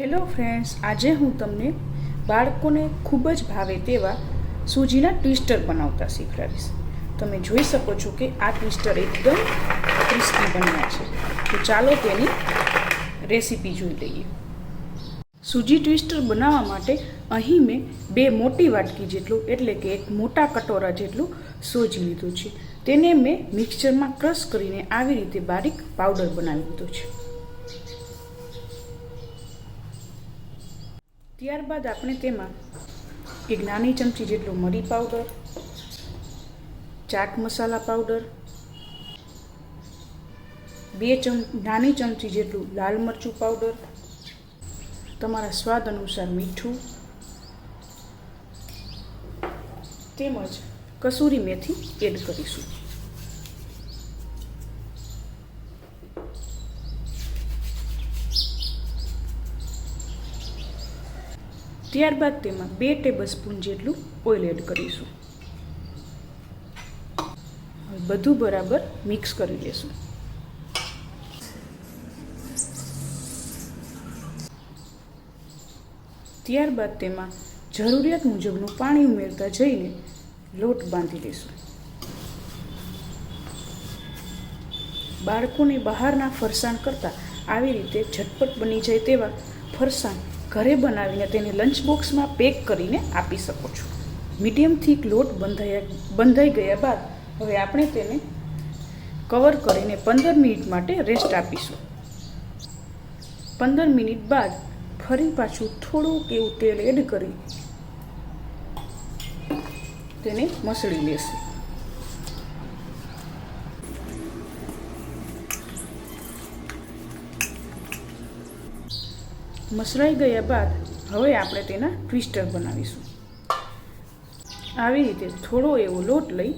Hello friends, આજે હું તમને બાળકોને ખૂબ જ ભાવે તેવા સૂજીના ટ્વિસ્ટર બનાવતા શીખવાડીશ. તમે જોઈ શકો છો કે આ ટ્વિસ્ટર એકદમ ક્રિસ્પી બન્યા છે. તો ચાલો તેની રેસીપી જોઈ લઈએ. સૂજી ટ્વિસ્ટર બનાવવા માટે અહીં મેં બે મોટી વાટકી જેટલું, એટલે કે એક મોટા કટોરા જેટલું સોજી લીધું છે. તેને મેં મિક્સચરમાં ક્રશ કરીને આવી રીતે બારીક પાવડર બનાવી લીધો છે. ત્યારબાદ આપણે તેમાં એક નાની ચમચી જેટલું મરી પાવડર, ચાટ મસાલા પાવડર, બે ચમ, નાની ચમચી જેટલું લાલ મરચું પાવડર, તમારા સ્વાદ અનુસાર મીઠું, તેમજ કસૂરી મેથી એડ કરીશું. ત્યારબાદ તેમાં બે ટેબલ સ્પૂન જેટલું ઓઇલ એડ કરીશું. બધું બરાબર મિક્સ કરી લેશું. ત્યારબાદ તેમાં જરૂરિયાત મુજબનું પાણી ઉમેરતા જઈને લોટ બાંધી લેશું. બાળકોને બહારના ફરસાણ કરતાં આવી રીતે ઝટપટ બની જાય તેવા ફરસાણ ઘરે બનાવીને તેને લંચ બોક્સમાં પેક કરીને આપી શકો છો. મીડિયમ થીક લોટ બંધાયા, બંધાઈ ગયા બાદ હવે આપણે તેને કવર કરીને પંદર મિનિટ માટે રેસ્ટ આપીશું. પંદર મિનિટ બાદ ફરી પાછું થોડુંક એવું તેલ એડ કરી તેને મસળી લેશે. મસળાઈ ગયા બાદ હવે આપણે તેના ટ્વિસ્ટર બનાવીશું. આવી રીતે થોડો એવો લોટ લઈ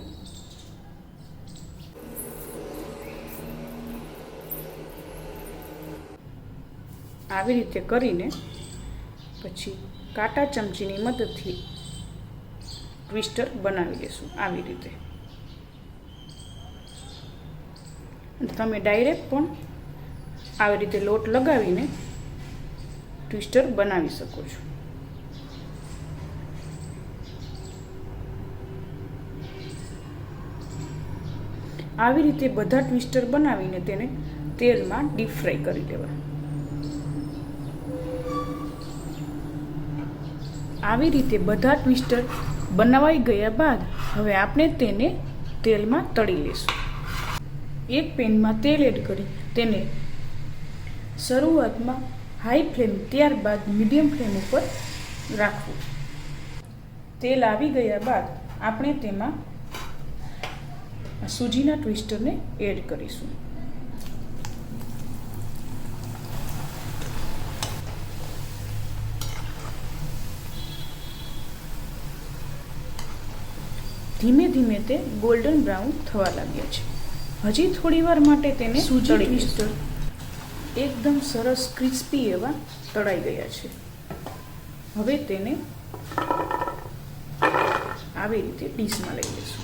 આવી રીતે કરીને પછી કાંટા ચમચીની મદદથી ટ્વિસ્ટર બનાવી લેશું આવી રીતે. તમે ડાયરેક્ટ પણ આવી રીતે લોટ લગાવીને ટ્વિસ્ટર બનાવી શકો છો. આવી રીતે બધા ટ્વિસ્ટર બનાવીને તેને તેલમાં ડીપ ફ્રાય કરી લેવા આવી રીતે બધા ટ્વિસ્ટર બનાવાઈ ગયા બાદ હવે આપણે તેને તેલમાં તળી લેશું. એક પેનમાં તેલ એડ કરી તેને શરૂઆતમાં હાઈ ફ્લેમ ત્યારબાદ મીડિયમ ફ્લેમ ઉપર રાખવું. તેલ આવી ગયા બાદ આપણે તેમાં સૂજીના ટ્વિસ્ટરને એડ કરીશું. ધીમે ધીમે તે ગોલ્ડન બ્રાઉન થવા લાગ્યા છે. હજી થોડી વાર માટે તેને સૂજી ટ્વિસ્ટર. એકદમ સરસ ક્રિસ્પી એવા તળાઈ ગયા છે. હવે તેને આવી રીતે ડીશમાં લઈ લઈશું.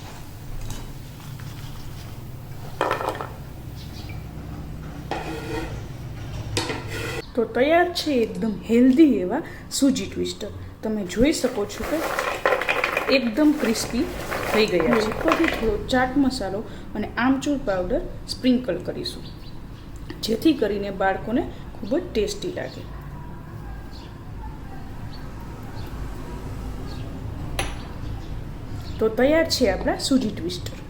તો તૈયાર છે એકદમ હેલ્ધી એવા સૂજી ટ્વિસ્ટર તમે જોઈ શકો છો કે એકદમ ક્રિસ્પી થઈ ગયા છે. ઉપરથી થોડો ચાટ મસાલો અને આમચૂર પાવડર સ્પ્રિંકલ કરીશું. જેથી કરીને બાળકોને ખૂબ જ ટેસ્ટી લાગે. તો તૈયાર છે આપણા સૂજી ટ્વિસ્ટર.